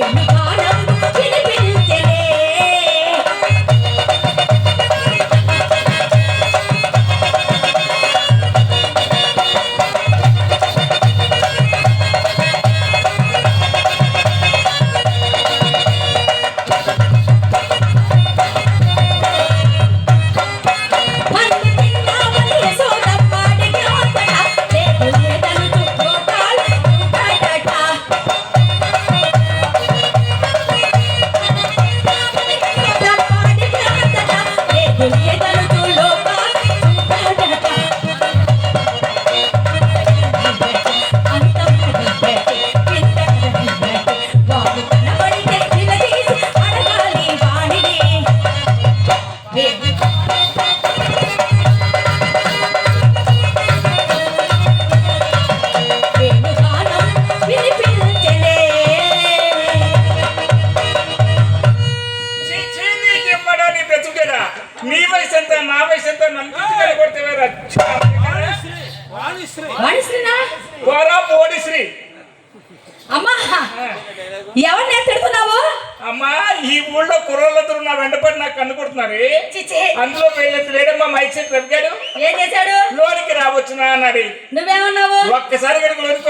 make me చిచి అందులో వెళ్ళేది లేడమ్మా మైక్ సెట్ రవి గారు ఏం చేశాడు? లోనికి రావచ్చునా అన్నాడు. నువ్వేమన్నావు? ఒక్కసారి గడుగు లోనికి.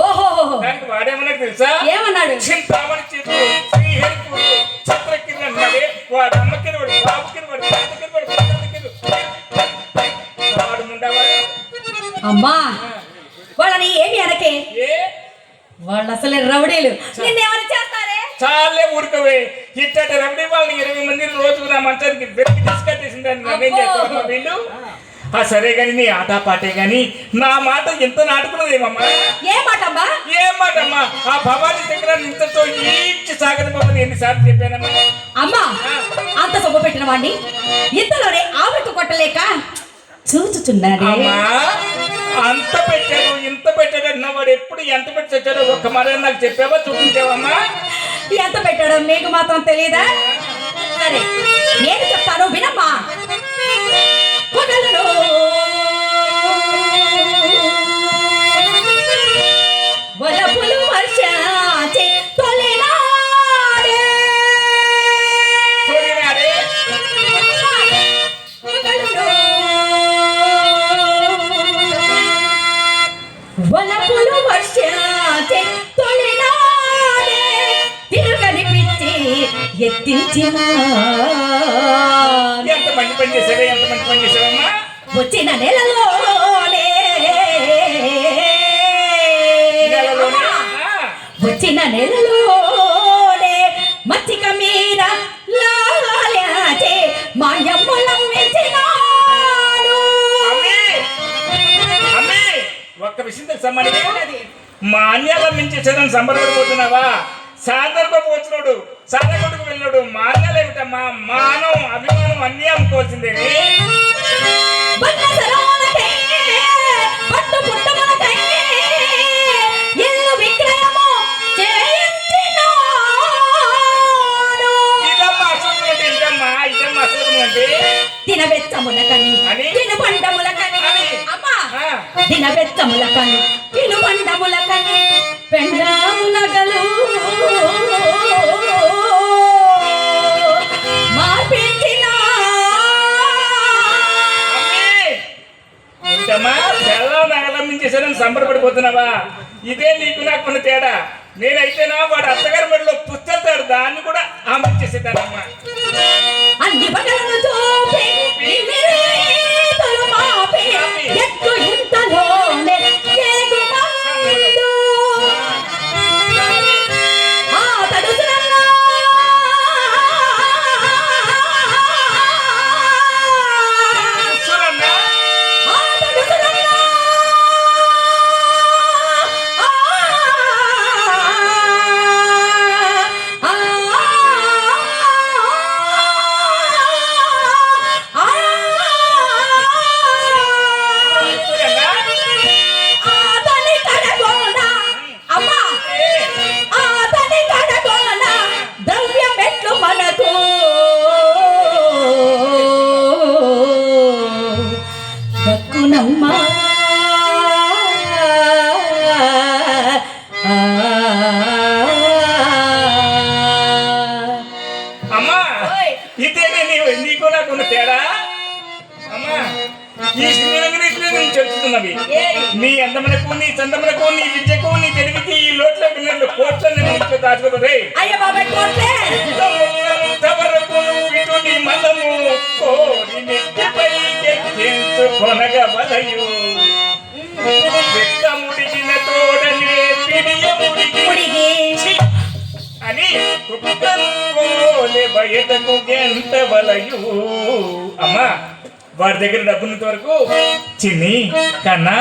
ఓహో దానికి వాడేమన్నా తెలుసా? ఏమన్నాడు? చిత్ర కింద అన్నాడే వాడు అమ్మ కింద వాడు బాబు కింద వాడు తాత కింద వాడు పిల్లల కింద వాడు ముండవాడు అమ్మా వాళ్ళని ఏమి అనకే? వాళ్ళు అసలు రౌడీలు. నిన్నేమని చేస్తారే? చాలే ఊరుకోవే. ఇట్టటి రమణి వాళ్ళని ఇరవై మంది రోజు నా మంచానికి వెతికి తీసుకొట్టేసిందని నన్నేం చేస్తారమ్మా వీళ్ళు? ఆ సరే గాని నీ ఆట పాటే గాని నా మాట ఇంత నాటుకున్నదేమమ్మా ఏ మాట అమ్మా ఏం మాటమ్మా? ఆ భవానీ దగ్గర ఇంతతో ఈడ్చి సాగని బొమ్మని ఎన్నిసార్లు చెప్పానమ్మా. అమ్మా అంత సొమ్ము పెట్టిన వాడిని ఇంతలోనే ఆవిడకు కొట్టలేక చూచుచున్నాడే. అంత పెట్టాడు ఇంత పెట్టాడు అన్న వాడు ఎప్పుడు ఎంత పెట్టి వచ్చాడో ఒక్క మాట నాకు చెప్పావా? చూపించావమ్మా ఎంత పెట్టాడో మీకు మాత్రం తెలియదా సరే నేను చెప్తాను వినమ్మా. పొగలను వలపులు వర్షాచే తొలినాడే. చూడినాడే పొగలను వలపులు వర్షాచే తొలినాడే. ఎత్తించిన ఎంత మంచి పని చేసావే ఎంత మంచి పని చేసావమ్మా వచ్చిన ఆ. వచ్చిన నెలలోనే మచ్చిక మీద లాలాచే మాయమ్ములం ఒక్క విషయం తెలుసా మాన్యాల మించేసేదని సంబరపడిపోతున్నావా? సాందర్భపోతున్నాడు సాధకుడికి వెళ్ళాడు మాన్యాలు ఏమిటమ్మా మానం అభిమానం అన్నీ అమ్ముకోవాల్సిందే Thank you. బయటకు గంట వలయు. అమ్మా వాడి దగ్గర డబ్బున్నంత వరకు చిన్ని కన్నా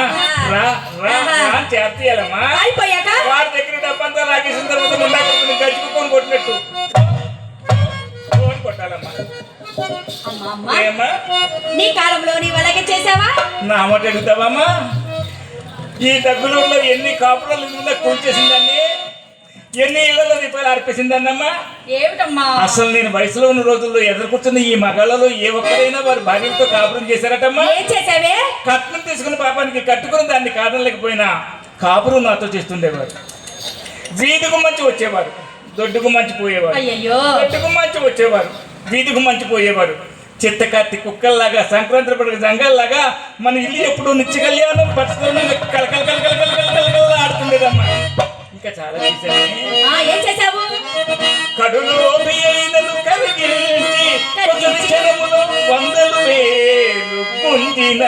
రా రా రా అని చేర్తీయాలమ్మా అయిపోయాక? వాడి దగ్గర డబ్బంతా లాగేసిన తర్వాత ముండా కొడుకుని గడుచుకొని కొట్టినట్టు. ఫోన్ కొట్టాలమ్మా. నీ కాలంలో చేసావా? నా మాట అడుగుతావమ్మా ఈ దగ్గరలో ఎన్ని కాపురాలు కూల్చేసిందండి ఎన్ని ఇళ్ళలో దీపాలు అర్పేసిందన్నమ్మా ఏమిటమ్మా? అసలు నేను వయసులో ఉన్న రోజుల్లో ఎదురు కూర్చున్న ఈ మగాళ్ళలో ఏ ఒక్కరైనా వారి భార్యలతో కాపురం చేశారటమ్మా? ఏం చేసావే కట్నం తీసుకున్న పాపానికి కట్టుకుని దాన్ని కాదనలేకపోయినా కాపురం నాతో చేస్తుండేవారు. వీధికు మంచి వచ్చేవారు. దొడ్డుకు మంచి పోయేవారు. అయ్యయ్యో. దొడ్డుకు మంచి వచ్చేవారు. వీధికి మంచి పోయేవారు. చిత్తకార్తి కుక్కల్లాగా సంక్రాంతి పండుగ జంగాల్లాగా మన ఇల్లు ఎప్పుడు నిత్య కళ్యాణం పట్టుకొని కలకల కలకల కలకల కలకల ఆడుతుండేదమ్మా. ఇంకా చాలా ఏం చేసావు? కడులో బియ్యైనను కరిగించి క్షణములో వందలు వేలు పొందిన.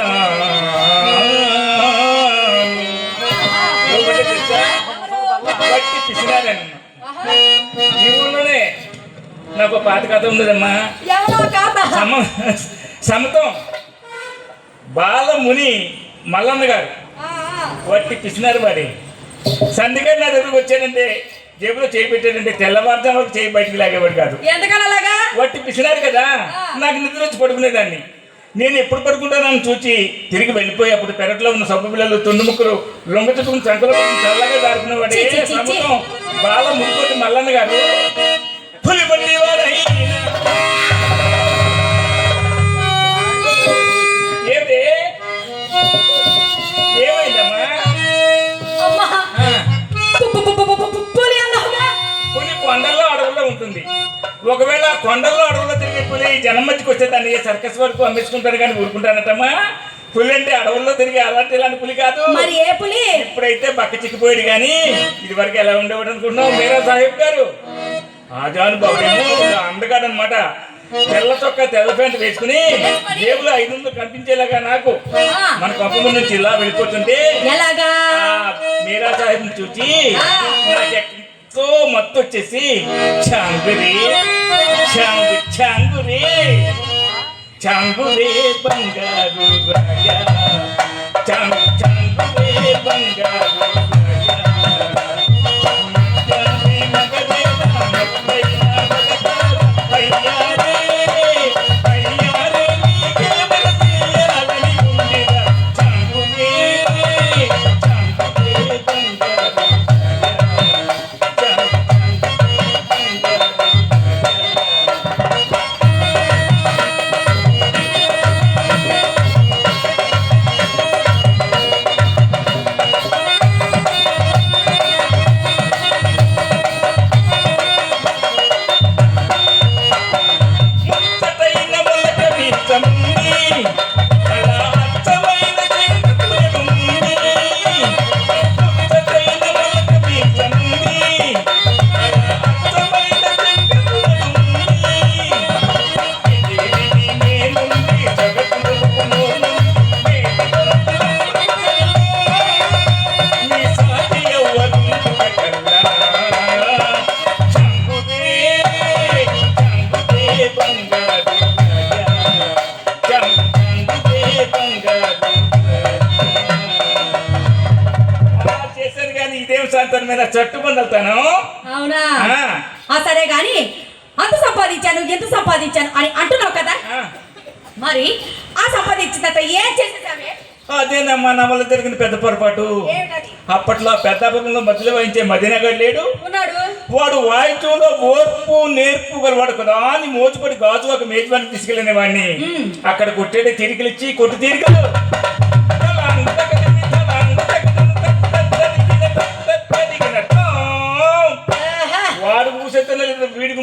ఈ ఊళ్ళోనే నాకు పాత కథ ఉన్నదమ్మా. సమ సమతం. బాలముని మల్లన్న గారు. వట్టి పిసినారు వాడి సంధిగారు నా దగ్గరకు వచ్చాడంటే జేబులో చేయి పెట్టాడంటే తెల్లవారుజాము వరకు చేయి బయటికి లాగేవాడు కాదు. అలాగా? వట్టి పిసినారు కదా నాకు నిద్ర వచ్చి పడుకునేదాన్ని. నేను ఎప్పుడు పడుకుంటానని చూచి తిరిగి వెళ్ళిపోయి అప్పుడు పెరట్లో ఉన్న సబ్బు పిల్లలు తొండు ముక్కలు లొంగ చుట్టుకుని సంకలో చల్లగా దారుకునేవాడే బాల ముక్కోటి మల్లన్న గారు పులి ఒకవేళ కొండల్లో అడవుల్లో తిరిగే పులి జనం మధ్యకి వస్తే దాన్ని సర్కస్ వరకు అమ్మేసుకుంటారు కానీ ఊరుకుంటానటమ్మా? పులి అంటే అడవుల్లో తిరిగి అలాంటి ఇలాంటి పులి కాదు. మరి ఏ పులి? ఇప్పుడైతే బక్క చిక్కిపోయాడు కానీ ఇది వరకు ఎలా ఉండేవాడు అనుకుంటున్నావు మీరా సాహెబ్ గారు? ఆజానుభావుడేమో అందగాడు అనమాట తెల్ల చొక్క తెల్ల ప్యాంట్ వేసుకుని జేబులో ఐదు వందలు కనిపించేలాగా నాకు. మన కొప్ప నుంచి ఇలా వెళ్ళిపోతుంటే మీరా సాహెబ్. నాకు ఎంతో మత్తు వచ్చేసి చాంగురి చాంగు చాంగురి చాంగురే బంగారు రాజా చాంగు చాంగురే బంగారు సరే గాని అంత సంపాదించాను ఎంత సంపాదించాను అని అంటున్నావు కదా? మరి ఆ సంపాదించిన తర్వాత ఏం చేసేసావే అదేనమ్మా నా వల్ల జరిగిన పెద్ద పొరపాటు. అప్పట్లో పెద్దాపురంలో మధ్యలో వాయించే మదీనగర్ లేడు. ఉన్నాడు. వాడు వాయిద్యంలో ఓర్పు నేర్పు గలవాడు కదా అని మోచుపడి గాజు ఒక మేజవానికి తీసుకెళ్ళిన వాడిని. అక్కడ కొట్టేడే తీరికలు ఇచ్చి కొట్టు తీరికలు.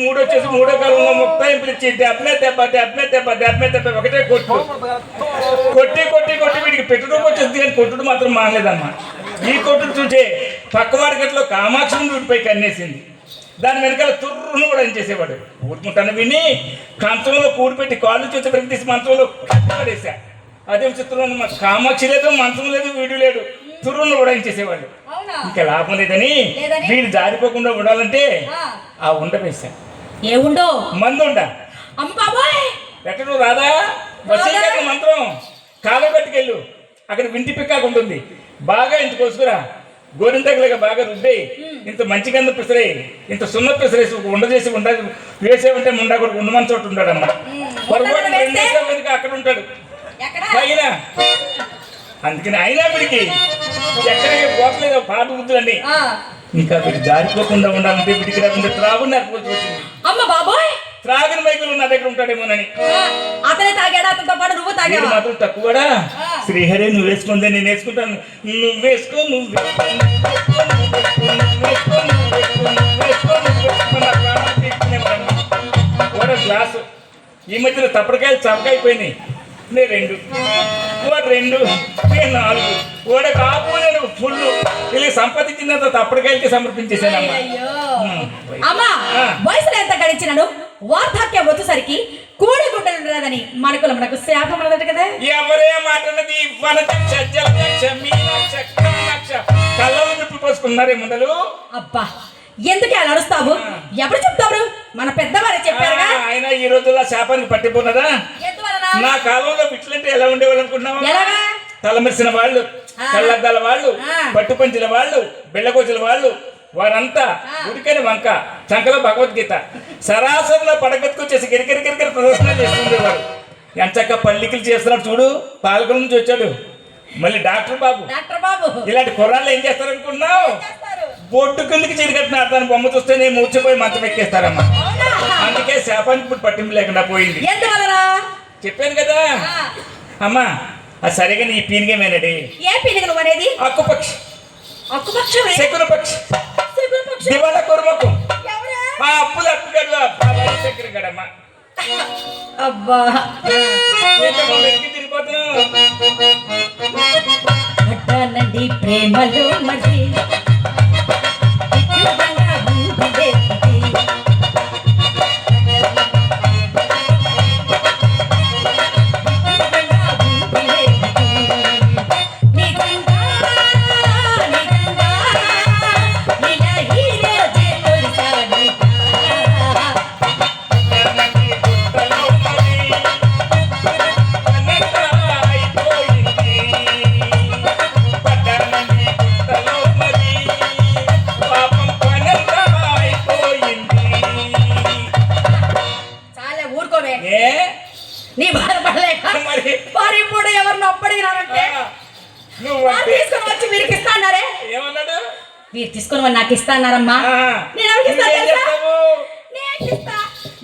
మూడో వచ్చేసి మూడో కాలంలో ముప్పై ఇచ్చి దెబ్బలే దెబ్బ దెబ్బలే దెబ్బ దెబ్బలే దెబ్బ ఒకటే కొట్టు. కొట్టి కొట్టి కొట్టి వీడికి పెట్టుడు వచ్చేది కానీ కొట్టుడు మాత్రం మానలేదమ్మా ఈ కొట్టుడు చూసే పక్క మార్కెట్లో కామాక్షి వీడిపై కన్నేసింది. దాని వెనకాల తుర్రును కూడా ఏం చేసేవాడు. ఊరుకుంటాను విని కంచంలో కూడిపెట్టి కాళ్ళు చేతి పెరిగి తీసి మంచంలో కట్టి పడేసా అదే చిత్రంలో మా కామాక్షి లేదు మంచం లేదు వీడు లేడు. తుర్రును కూడా ఏం అవునా? ఇంకా లాభం లేదని? వీడు జారిపోకుండా ఉండాలంటే ఆ, ఆ ఉండ వేశా. ఏముండో? మందు ఉండ అమ్మ బాబోయ్! ఎక్కడ నువ్వు రాదా? వసీకరణ మంత్రం. కాలబెట్టుకెళ్ళు అక్కడ వింటి పిక్కాకు ఉంటుంది. బాగా ఇంత కోసుకురా గోరింతకులుగా బాగా రుద్దేయి ఇంత మంచి కింద పిసరేయి ఇంత సున్న పిసరేసి ఉండ చేసి ఉండ వేసేవంటే ముండా కూడా ఉండమని చోటు ఉంటాడమ్మా పొరపాటు అక్కడ ఉంటాడు. పైన. అందుకని అయినా వీడికి. ఎక్కడికి పోట్లేదు పాట బుద్ధులన్నీ ఆ, ఇంకా వీడు జారిపోకుండా ఉండాలంటే వీడికి రాకుండా త్రాగుని నరకపోతే వచ్చింది అమ్మ బాబోయ్! త్రాగిన మైకులు నా దగ్గర ఉంటాడేమోనని. అతనే తాగాడా? అతనితో పాటు నువ్వు తాగావా? మాత్రం తక్కువడా. శ్రీహరి నువ్వు వేసుకుందే నేను వేసుకుంటాను. నువ్వు వేసుకో నువ్వు గ్లాసు. ఈ మధ్యన తప్పటికాయలు చవకైపోయినాయి. రెండు. రెండు నేను నాలుగు. వాడ కాపు నేను ఫుల్ వీళ్ళకి సంపాదించినంత అయ్యో ఉమ్. అమ్మా. వయసులో ఎంత గడిచినను? వార్ధక్యం వచ్చేసరికి కోడి గుడ్డలు ఉండదని మనకుల మనకు శాపం ఉన్నదట కదా. ఎవరే మాటన్నది మీనాక్ష కామాక్ష కళ్ళలో నిప్పు పోసుకున్నారే ముందలు? అబ్బా ఎందుకు అలా అరుస్తావు? ఎప్పుడు చెప్తావు మన పెద్దవారు చెప్పారుగా. ఆయన ఈ రోజుల్లో శాపానికి పట్టిపోన్నదా ఎందువలన నా కాలంలో బిట్లంటే ఎలా ఉండేవాళ్ళు అనుకున్నావా తలమెరిసిన వాళ్ళు. కళ్ళద్దాల వాళ్ళు ఆ. పట్టుపంచుల వాళ్ళు బెళ్ళకోచుల వాళ్ళు వారంతా. ఉడికని వంక చంకలో భగవద్గీత. సరాసరిలో పడగెత్తుకొచ్చేసి గిరికిరి గిరికిరి ప్రదర్శన చేస్తుండేవాడు ఎంచక్క పల్లికలు చేస్తున్నాడు చూడు పాలకుల నుంచి వచ్చాడు. మళ్ళీ డాక్టర్ బాబు. డాక్టర్ బాబు. ఇలాంటి కుర్రాళ్ళు ఏం చేస్తారనుకున్నావు చేస్తారు. బొట్టు కిందకి చిరిగట్టిన దాని బొమ్మ చూస్తేనే మూర్చిపోయి మంచం ఎక్కేస్తారమ్మా? అందుకే శాపానికి ఇప్పుడు పట్టింపు లేకుండా పోయింది. చెప్పాను కదా. అమ్మా అది సరిగా నీ పీనిగమేనడి ఏ నువ్వు అనేది అక్కుపక్షి. అక్కుపక్షమే శకున పక్షి శకున పక్షం. దివాళ కొరమకు? ఆ అప్పులు అప్పుగడు చక్కెర గడమ్మ అబ్బా పడ్డానండి ప్రేమలో మరి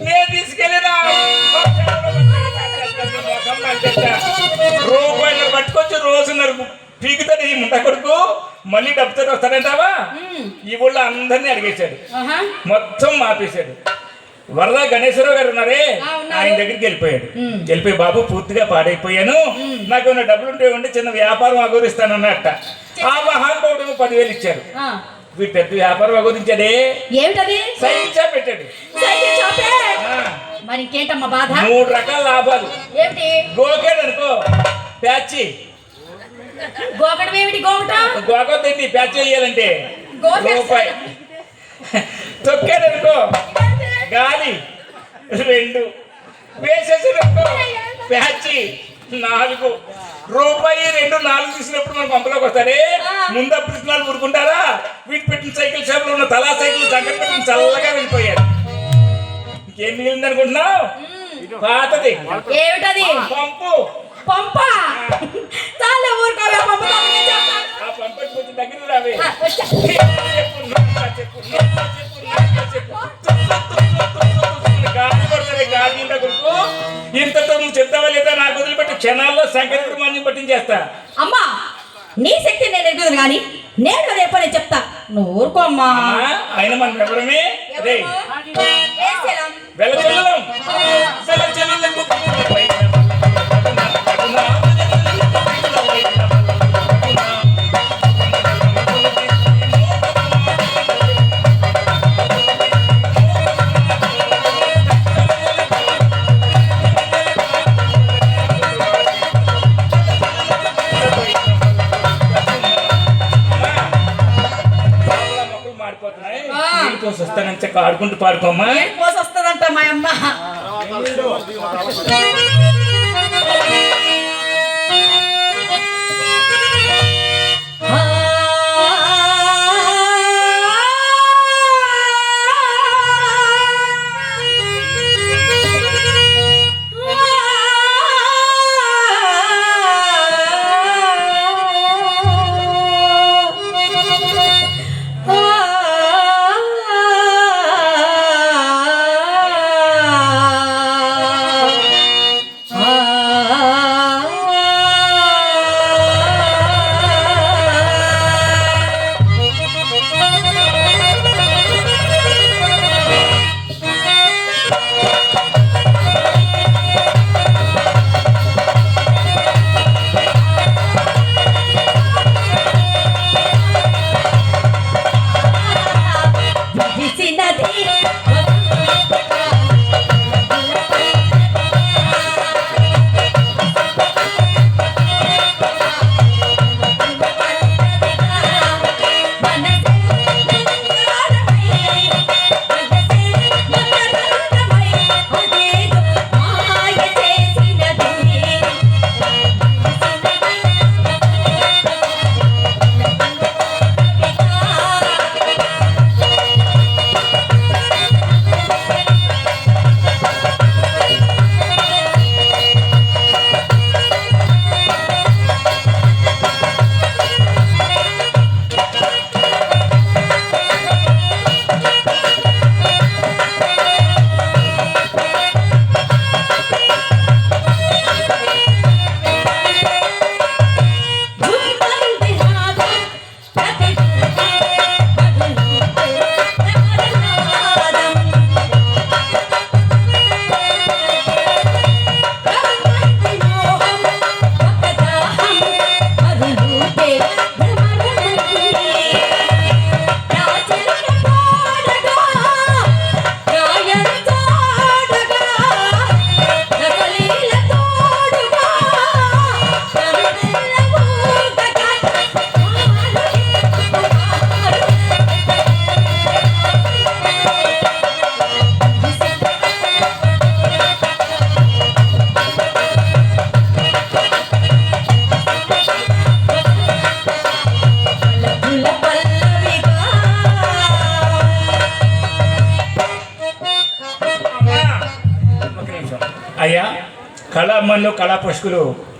నేను తీసుకెళ్ళినా? రూపాయలు పట్టుకొచ్చి రోజున్నర పీకుతాడు ఈ ముండ కొడుకు. మళ్ళీ డబ్బుతో వస్తాడంటావా. ఈ ఊళ్ళో అందరినీ అడిగేశాడు. మొత్తం మాపేశాడు. వరద గణేశ్వరరావు గారు ఉన్నారే. ఆయన దగ్గరికి వెళ్ళిపోయాడు. వెళ్ళిపోయి బాబు పూర్తిగా పాడైపోయాను. నాకు ఏమైనా డబ్బులు ఉంటే ఉండి చిన్న వ్యాపారం అగౌరిస్తానన్నట్ట ఆ మహానుభావుడు పదివేలు ఇచ్చారు. వీడు పెద్ద వ్యాపారం అగౌరించాడే ఏమిటది? సైకిల్ షాప్ పెట్టాడు. సైకిల్ షాపే? మరి ఇంకేంటమ్మా బాధ? మూడు రకాల లాభాలు. ఏమిటి? గోకాడు అనుకో ప్యాచి. గోకడం ఏమిటి? గోకట? గోకొద్దండి ప్యాచ్ వేయాలంటే. రూపాయి. తొక్కాడు అనుకో గాలి. రెండు. అనుకో ప్యాచి. నాలుగు. రూపాయి రెండు నాలుగు తీసినప్పుడు మన పంపలోకి వస్తాడే. ముందు అప్పుడు ఊరుకుంటారా? వీటి పెట్టిన సైకిల్ షాప్ ఉన్న తలా సైకిల్ దగ్గర పెట్టిన చల్లగా వెళ్ళిపోయారు ఇంకేం మిగిలింది అనుకుంటున్నావు? పాతది. ఏమిటది? పంపు. పంప? చాలా ఊరుకోవే పంప. ఆ కొంచెం దగ్గర రావే. చెప్పు, చెప్పు, చెప్పు, చెప్పు. గాలి కొడుతుంది, గాలి నిండా కొడుకు. ఇంతతో నువ్వు చెప్తావా లేదా? నాకు వదిలిపెట్టి క్షణాల్లో సంకల్పం మంది పట్టించేస్తా. అమ్మా నీ శక్తి నేను ఎరుగుదును కానీ నేను రేపు నేను చెప్తా? నువ్వు ఊరుకో అమ్మా. ఆయన మనం ఎవరమే? అదే ఆడుకుంటూ పాడుకోమ్మా. ఏం పోసి వస్తుందంట మా అమ్మ? అమ్మా, ఒక